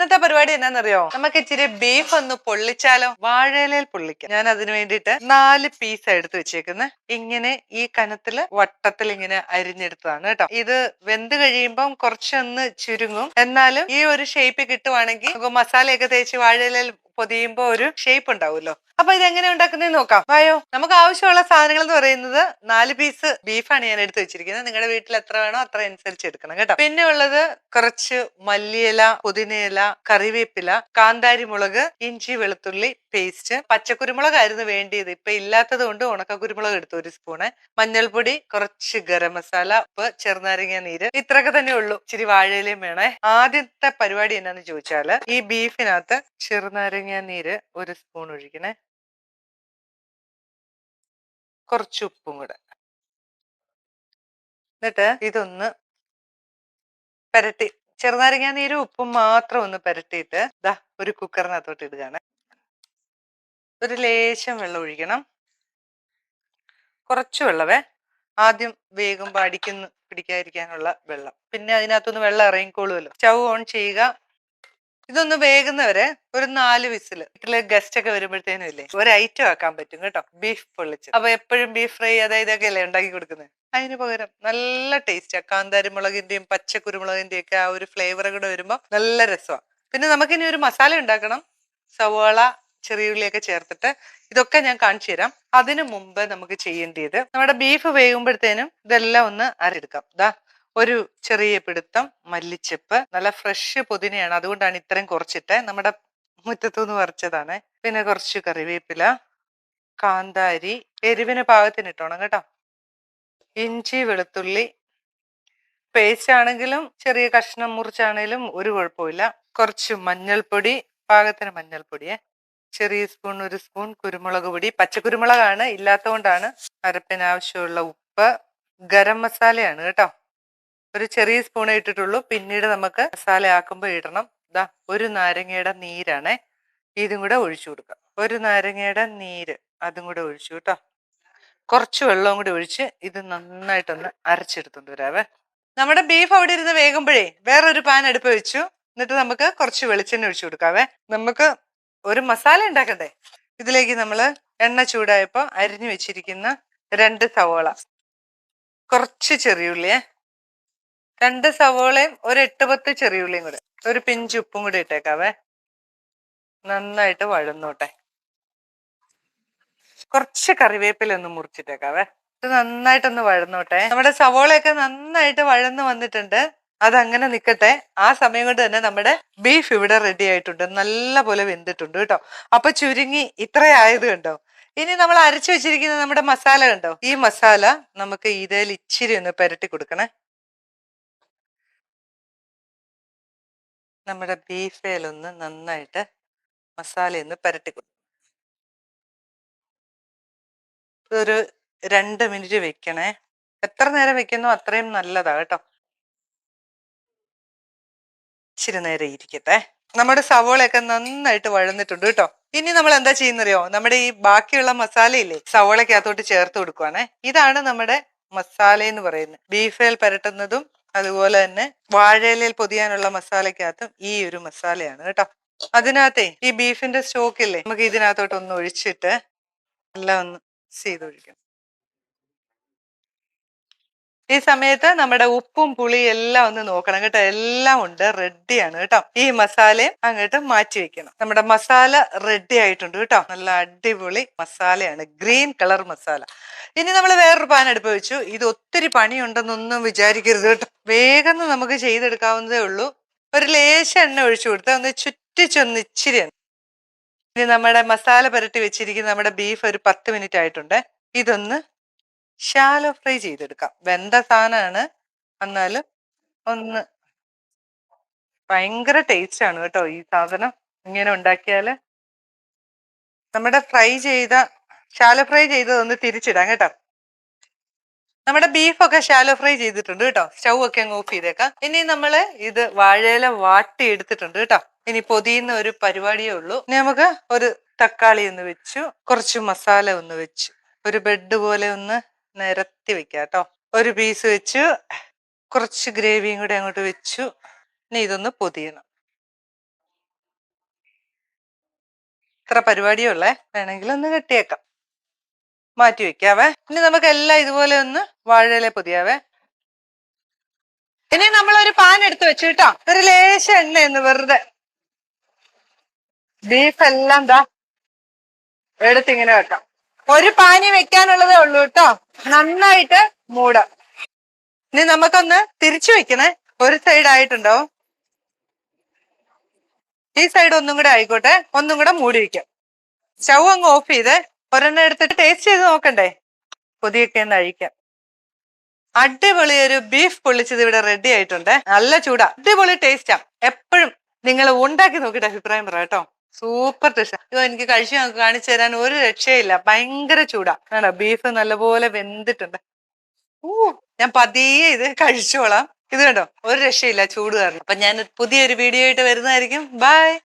ഇന്നത്തെ പരിപാടി എന്താണെന്നറിയോ നമുക്ക് ഇച്ചിരി ബീഫ് ഒന്ന് പൊള്ളിച്ചാലോ? വാഴയിലയിൽ പൊള്ളിക്കാം. ഞാൻ അതിന് വേണ്ടിയിട്ട് നാല് പീസ് എടുത്ത് വെച്ചേക്കുന്നത് ഇങ്ങനെ ഈ കനത്തിൽ വട്ടത്തിൽ ഇങ്ങനെ അരിഞ്ഞെടുത്തതാണ് കേട്ടോ. ഇത് വെന്ത് കഴിയുമ്പം കുറച്ചൊന്ന് ചുരുങ്ങും. എന്നാലും ഈ ഒരു ഷേപ്പ് കിട്ടുവാണെങ്കിൽ നമുക്ക് മസാലയൊക്കെ തേച്ച് വാഴയിലയിൽ പൊതിയുമ്പോ ഒരു ഷേപ്പ് ഉണ്ടാവുമല്ലോ. അപ്പൊ ഇത് എങ്ങനെ ഉണ്ടാക്കുന്നത് നോക്കാം. വായോ നമുക്ക് ആവശ്യമുള്ള സാധനങ്ങൾ എന്ന് പറയുന്നത് നാല് പീസ് ബീഫാണ് ഞാൻ എടുത്ത് വെച്ചിരിക്കുന്നത്. നിങ്ങളുടെ വീട്ടിൽ എത്ര വേണോ അത്ര അനുസരിച്ച് എടുക്കണം കേട്ടോ. പിന്നെ ഉള്ളത് കുറച്ച് മല്ലിയില പുതിനയില കറിവേപ്പില കാന്താരി മുളക് ഇഞ്ചി വെളുത്തുള്ളി പേസ്റ്റ് പച്ചക്കുരുമുളകായിരുന്നു വേണ്ടിയത്. ഇപ്പൊ ഇല്ലാത്തത് കൊണ്ട് ഉണക്ക കുരുമുളക് എടുത്തു ഒരു സ്പൂണ്. മഞ്ഞൾപ്പൊടി കുറച്ച് ഗരം മസാല ഉപ്പ് ചെറുനാരങ്ങ നീര്. ഇത്രയൊക്കെ തന്നെ ഉള്ളൂ. ഇച്ചിരി വാഴയിലയും വേണേ. ആദ്യത്തെ പരിപാടി എന്നാന്ന് ചോദിച്ചാൽ ഈ ബീഫിനകത്ത് ചെറുനാരങ്ങ നീര് ഒരു സ്പൂൺ ഒഴിക്കണേ. കുറച്ച് ഉപ്പും കൂടെ. എന്നിട്ട് ഇതൊന്ന് പെരട്ടി. ചെറുനാരങ്ങ നീരും ഉപ്പും മാത്രം ഒന്ന് പെരട്ടിയിട്ട് ദാ ഒരു കുക്കറിനകത്തോട്ട് ഇടുകയാണ്. ഒരു ലേശം വെള്ളം ഒഴിക്കണം. കുറച്ച് വെള്ളവേ ആദ്യം വേഗം അടിക്കുന്ന പിടിക്കാതിരിക്കാനുള്ള വെള്ളം. പിന്നെ അതിനകത്തുനിന്ന് വെള്ളം ഇറങ്ങിക്കോളുമല്ലോ. സ്റ്റൗ ഓൺ ചെയ്യുക. ഇതൊന്ന് വേകുന്നവരെ ഒരു നാല് വിസിൽ വീട്ടിൽ ഗസ്റ്റ് ഒക്കെ വരുമ്പോഴത്തേനും ഇല്ലേ? ഒരു ഐറ്റം ആക്കാൻ പറ്റും കേട്ടോ. ബീഫ് പൊള്ളിച്ച്. അപ്പൊ എപ്പോഴും ബീഫ് ഫ്രൈ അതായത് ഇതൊക്കെ അല്ലേ ഉണ്ടാക്കി കൊടുക്കുന്നത് അതിന് പകരം നല്ല ടേസ്റ്റാ. കാന്താരി മുളകിന്റെയും പച്ച കുരുമുളകിന്റെയും ഒക്കെ ആ ഒരു ഫ്ലേവർ കൂടെ വരുമ്പോ നല്ല രസമാണ് പിന്നെ നമുക്കിനി ഒരു മസാല ഉണ്ടാക്കണം. സവാള ചെറിയ ഉള്ളിയൊക്കെ ചേർത്തിട്ട് ഇതൊക്കെ ഞാൻ കാണിച്ചു തരാം. അതിനു മുമ്പ് നമുക്ക് ചെയ്യേണ്ടത് നമ്മുടെ ബീഫ് വേകുമ്പോഴത്തേനും ഇതെല്ലാം ഒന്ന് അരെടുക്കാം ഇതാ ഒരു ചെറിയ പിടുത്തം മല്ലിച്ചെപ്പ്. നല്ല ഫ്രഷ് പുതിനയാണ്. അതുകൊണ്ടാണ് ഇത്രയും കുറച്ചിട്ട്. നമ്മുടെ മുറ്റത്തുനിന്ന് പറിച്ചതാണ്. പിന്നെ കുറച്ച് കറിവേപ്പില കാന്താരി എരിവിന് പാകത്തിന് ഇട്ടോണം കേട്ടോ. ഇഞ്ചി വെളുത്തുള്ളി. പേസ്റ്റ് ആണെങ്കിലും ചെറിയ കഷ്ണം മുറിച്ചാണെങ്കിലും ഒരു കുഴപ്പമില്ല കുറച്ച് മഞ്ഞൾപ്പൊടി പാകത്തിന് മഞ്ഞൾപ്പൊടിയെ. ചെറിയ സ്പൂൺ ഒരു സ്പൂൺ കുരുമുളക് പൊടി. പച്ചക്കുരുമുളകാണ് ഇല്ലാത്തതുകൊണ്ടാണ് അരപ്പിന് ആവശ്യമുള്ള ഉപ്പ്. ഗരം മസാലയാണ് കേട്ടോ. ഒരു ചെറിയ സ്പൂണേ ഇട്ടിട്ടുള്ളൂ. പിന്നീട് നമുക്ക് മസാല ആക്കുമ്പോൾ ഇടണം. ഇതാ ഒരു നാരങ്ങയുടെ നീരാണേ. ഇതും കൂടെ ഒഴിച്ചു കൊടുക്കാം. ഒരു നാരങ്ങയുടെ നീര് അതും കൂടെ ഒഴിച്ചു കേട്ടോ. കുറച്ച് വെള്ളവും കൂടി ഒഴിച്ച് ഇത് നന്നായിട്ടൊന്ന് അരച്ചെടുത്തോണ്ട് വരാവേ നമ്മുടെ ബീഫ് അവിടെ ഇരുന്ന് വേകുമ്പോഴേ വേറൊരു പാൻ അടുപ്പ് വെച്ചു. എന്നിട്ട് നമുക്ക് കുറച്ച് വെളിച്ചെണ്ണ ഒഴിച്ചു കൊടുക്കാവേ. നമുക്ക് ഒരു മസാല ഉണ്ടാക്കണ്ടേ ഇതിലേക്ക് നമ്മൾ എണ്ണ ചൂടായപ്പോൾ അരിഞ്ഞു വെച്ചിരിക്കുന്ന രണ്ട് സവോള. കുറച്ച് ചെറിയുള്ളിയെ. രണ്ട് സവോളയും ഒരു എട്ട് പത്ത് ചെറിയുള്ളിയും കൂടെ. ഒരു പിഞ്ച് ഉപ്പും കൂടി ഇട്ടേക്കാവേ. നന്നായിട്ട് വഴന്നോട്ടെ. കുറച്ച് കറിവേപ്പില ഒന്ന് മുറിച്ചിട്ടേക്കാവേ. ഇത് നന്നായിട്ടൊന്ന് വഴന്നോട്ടെ. നമ്മുടെ സവോളയൊക്കെ നന്നായിട്ട് വഴന്ന് വന്നിട്ടുണ്ട്. അതങ്ങനെ നിക്കട്ടെ. ആ സമയം കൊണ്ട് തന്നെ നമ്മുടെ ബീഫ് ഇവിടെ റെഡി ആയിട്ടുണ്ട്. നല്ല പോലെ വെന്തിട്ടുണ്ട് കേട്ടോ. അപ്പൊ ചുരുങ്ങി ഇത്രയായത് കണ്ടോ? ഇനി നമ്മൾ അരച്ചു വെച്ചിരിക്കുന്ന നമ്മുടെ മസാല കണ്ടോ? ഈ മസാല നമുക്ക് ഇതിൽ ഇച്ചിരി ഒന്ന് പുരട്ടി കൊടുക്കണേ. നമ്മുടെ ബീഫേലൊന്ന് നന്നായിട്ട് മസാല ഒന്ന് പുരട്ടി കൊടുക്കും ഒരു രണ്ട് മിനിറ്റ് വെക്കണേ. എത്ര നേരം വെക്കുന്നോ അത്രയും നല്ലതാ കേട്ടോ. ഇച്ചിരി നേരം ഇരിക്കട്ടെ. നമ്മുടെ സവോളയൊക്കെ നന്നായിട്ട് വഴന്നിട്ടുണ്ട് കേട്ടോ. ഇനി നമ്മൾ എന്താ ചെയ്യുന്നറിയോ? നമ്മുടെ ഈ ബാക്കിയുള്ള മസാലയില്ലേ സവോളക്കകത്തോട്ട് ചേർത്ത് കൊടുക്കുവാണേ. ഇതാണ് നമ്മുടെ മസാല എന്ന് പറയുന്നത്. ബീഫേൽ പരട്ടുന്നതും അതുപോലെ തന്നെ വാഴയിലയിൽ പൊതിയാനുള്ള മസാലക്കകത്തും ഈ ഒരു മസാലയാണ് കേട്ടോ. അതിനകത്തെ ഈ ബീഫിന്റെ സ്റ്റോക്കില്ലേ നമുക്ക് ഇതിനകത്തോട്ട് ഒന്ന് ഒഴിച്ചിട്ട് എല്ലാം ഒന്ന് ചെയ്ത് ഒഴിക്കണം ഈ സമയത്ത് നമ്മുടെ ഉപ്പും പുളിയും എല്ലാം ഒന്ന് നോക്കണം കേട്ടോ. എല്ലാം ഉണ്ട് റെഡിയാണ് കേട്ടോ. ഈ മസാലയും അങ്ങോട്ട് മാറ്റി വെക്കണം. നമ്മുടെ മസാല റെഡി ആയിട്ടുണ്ട് കേട്ടോ. നല്ല അടിപൊളി മസാലയാണ്. ഗ്രീൻ കളർ മസാല. ഇനി നമ്മൾ വേറൊരു പാൻ അടുപ്പ് വെച്ചു. ഇത് ഒത്തിരി പണിയുണ്ടെന്നൊന്നും വിചാരിക്കരുത് കേട്ടോ. വേഗം നമുക്ക് ചെയ്തെടുക്കാവുന്നതേ ഉള്ളൂ. ഒരു ലേശ എണ്ണ ഒഴിച്ചു കൊടുത്ത് ഒന്ന് ചുറ്റിച്ചൊന്ന് ഇച്ചിരി ഇനി നമ്മുടെ മസാല പുരട്ടി വെച്ചിരിക്കുന്ന നമ്മുടെ ബീഫ് ഒരു പത്ത് മിനിറ്റ് ആയിട്ടുണ്ട്. ഇതൊന്ന് ഷാലോ ഫ്രൈ ചെയ്തെടുക്കാം. വെന്ത സാധനമാണ് എന്നാലും ഒന്ന് ഭയങ്കര ടേസ്റ്റ് ആണ് കേട്ടോ ഈ സാധനം. ഇങ്ങനെ ഉണ്ടാക്കിയാൽ നമ്മുടെ ഫ്രൈ ചെയ്ത ഷാലോ ഫ്രൈ ചെയ്തതൊന്ന് തിരിച്ചിടാം കേട്ടോ. നമ്മുടെ ബീഫൊക്കെ ഷാലോ ഫ്രൈ ചെയ്തിട്ടുണ്ട് കേട്ടോ. സ്റ്റൗ ഒക്കെ അങ്ങ് ഓഫ് ചെയ്തേക്കാം. ഇനി നമ്മൾ ഇത് വാഴയില വാട്ടി എടുത്തിട്ടുണ്ട് കേട്ടോ. ഇനി പൊതിയുന്ന ഒരു പരിപാടിയേ ഉള്ളൂ. ഇനി നമുക്ക് ഒരു തക്കാളി ഒന്ന് വെച്ചു. കുറച്ച് മസാല ഒന്ന് വെച്ചു. ഒരു ബെഡ് പോലെ ഒന്ന് നിരത്തി വെക്കുക കേട്ടോ. ഒരു പീസ് വെച്ചു. കുറച്ച് ഗ്രേവിയും കൂടെ അങ്ങോട്ട് വെച്ചു. ഇനി ഇതൊന്ന് പൊതിയണം. ഇത്ര പരിപാടിയുള്ളേ വേണമെങ്കിൽ ഒന്ന് കെട്ടിയേക്കാം. മാറ്റി വെക്കാവേ. ഇനി നമുക്ക് എല്ലാം ഇതുപോലെ ഒന്ന് വാഴയില പൊതിയാവേ. ഇനി നമ്മൾ ഒരു പാൻ എടുത്ത് വെച്ചു കേട്ടോ. ഒരു ലേശ എന്ന് വെറുതെ. ബീഫ് എല്ലാം എന്താ എടുത്തിങ്ങനെ വെക്കാം. ഒരു പാനി വെക്കാനുള്ളതേ ഉള്ളൂ കേട്ടോ. നന്നായിട്ട് മൂട്. ഇനി നമുക്കൊന്ന് തിരിച്ചു വെക്കണേ. ഒരു സൈഡ് ആയിട്ടുണ്ടോ ഈ സൈഡ് ഒന്നും കൂടെ ആയിക്കോട്ടെ. ഒന്നും കൂടെ മൂടി വെക്കാം അങ്ങ് ഓഫ് ചെയ്ത്. ഒരെണ്ണം എടുത്തിട്ട് ടേസ്റ്റ് ചെയ്ത് നോക്കണ്ടേ? പൊതിയൊക്കെ ഒന്ന് അഴിക്കാം. അടിപൊളി ഒരു ബീഫ് പൊള്ളിച്ചത് ഇവിടെ റെഡി ആയിട്ടുണ്ട്. നല്ല ചൂടാ. അടിപൊളി ടേസ്റ്റാ എപ്പോഴും നിങ്ങൾ ഉണ്ടാക്കി നോക്കിയിട്ട് അഭിപ്രായം പറ കേട്ടോ. Super taste. ഇപ്പൊ എനിക്ക് കഴിച്ചു ഞങ്ങൾക്ക് കാണിച്ചു തരാൻ ഒരു രക്ഷയില്ല. ഭയങ്കര ചൂടാ. കേട്ടോ ബീഫ് നല്ലപോലെ വെന്തിട്ടുണ്ട്. ഊ ഞാൻ പതിയെ ഇത് കഴിച്ചോളാം. ഇത് കണ്ടോ ഒരു രക്ഷയില്ല ചൂട് കാരണം. അപ്പൊ ഞാൻ പുതിയൊരു വീഡിയോ ആയിട്ട് വരുന്നതായിരിക്കും. ബൈ